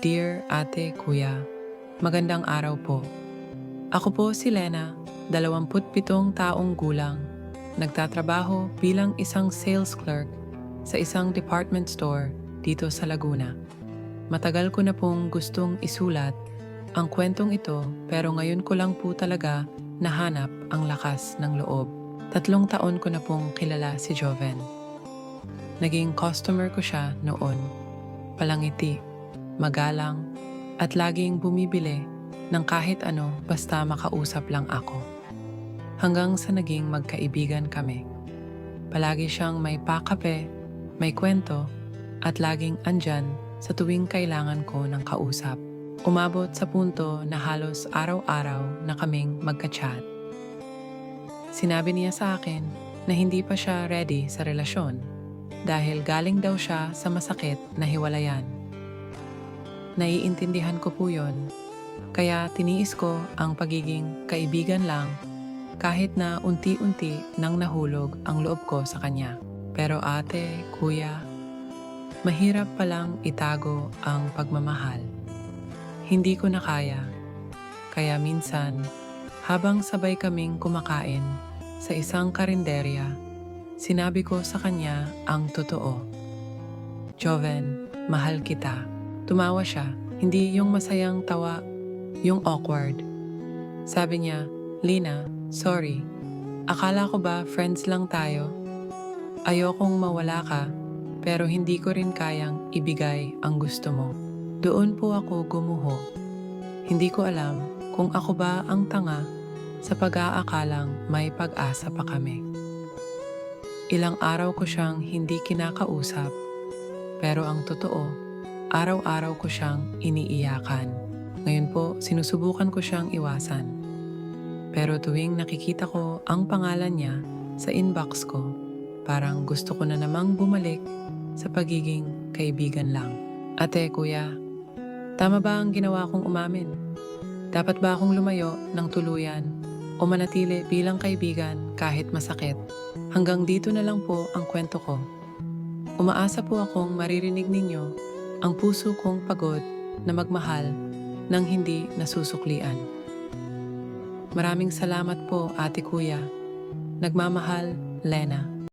Dear Ate, Kuya, magandang araw po. Ako po si Lena, 27 taong gulang. Nagtatrabaho bilang isang sales clerk sa isang department store dito sa Laguna. Matagal ko na pong gustong isulat ang kwentong ito pero ngayon ko lang po talaga nahanap ang lakas ng loob. Tatlong taon ko na pong kilala si Joven. Naging customer ko siya noon. Palangiti, magalang, at laging bumibili ng kahit ano basta makausap lang ako. Hanggang sa naging magkaibigan kami. Palagi siyang may pakape, may kwento, at laging andyan sa tuwing kailangan ko ng kausap. Umabot sa punto na halos araw-araw na kaming magka-chat. Sinabi niya sa akin na hindi pa siya ready sa relasyon dahil galing daw siya sa masakit na hiwalayan. Naiintindihan ko po yun, kaya tiniis ko ang pagiging kaibigan lang kahit na unti-unti nang nahulog ang loob ko sa kanya. Pero ate, kuya, mahirap palang itago ang pagmamahal. Hindi ko na kaya, kaya minsan habang sabay kaming kumakain sa isang karinderya, sinabi ko sa kanya ang totoo. Joven, mahal kita. Tumawa siya, hindi yung masayang tawa, yung awkward. Sabi niya, Lina, sorry. Akala ko ba friends lang tayo? Ayokong mawala ka, pero hindi ko rin kayang ibigay ang gusto mo. Doon po ako gumuho. Hindi ko alam kung ako ba ang tanga sa pag-aakalang may pag-asa pa kami. Ilang araw ko siyang hindi kinakausap, pero ang totoo, araw-araw ko siyang iniiyakan. Ngayon po, sinusubukan ko siyang iwasan. Pero tuwing nakikita ko ang pangalan niya sa inbox ko, parang gusto ko na namang bumalik sa pagiging kaibigan lang. Ate, kuya, tama ba ang ginawa kong umamin? Dapat ba akong lumayo ng tuluyan o manatili bilang kaibigan kahit masakit? Hanggang dito na lang po ang kwento ko. Umaasa po akong maririnig ninyo ang puso kong pagod na magmahal ng hindi nasusuklian. Maraming salamat po, ate kuya. Nagmamahal, Lena.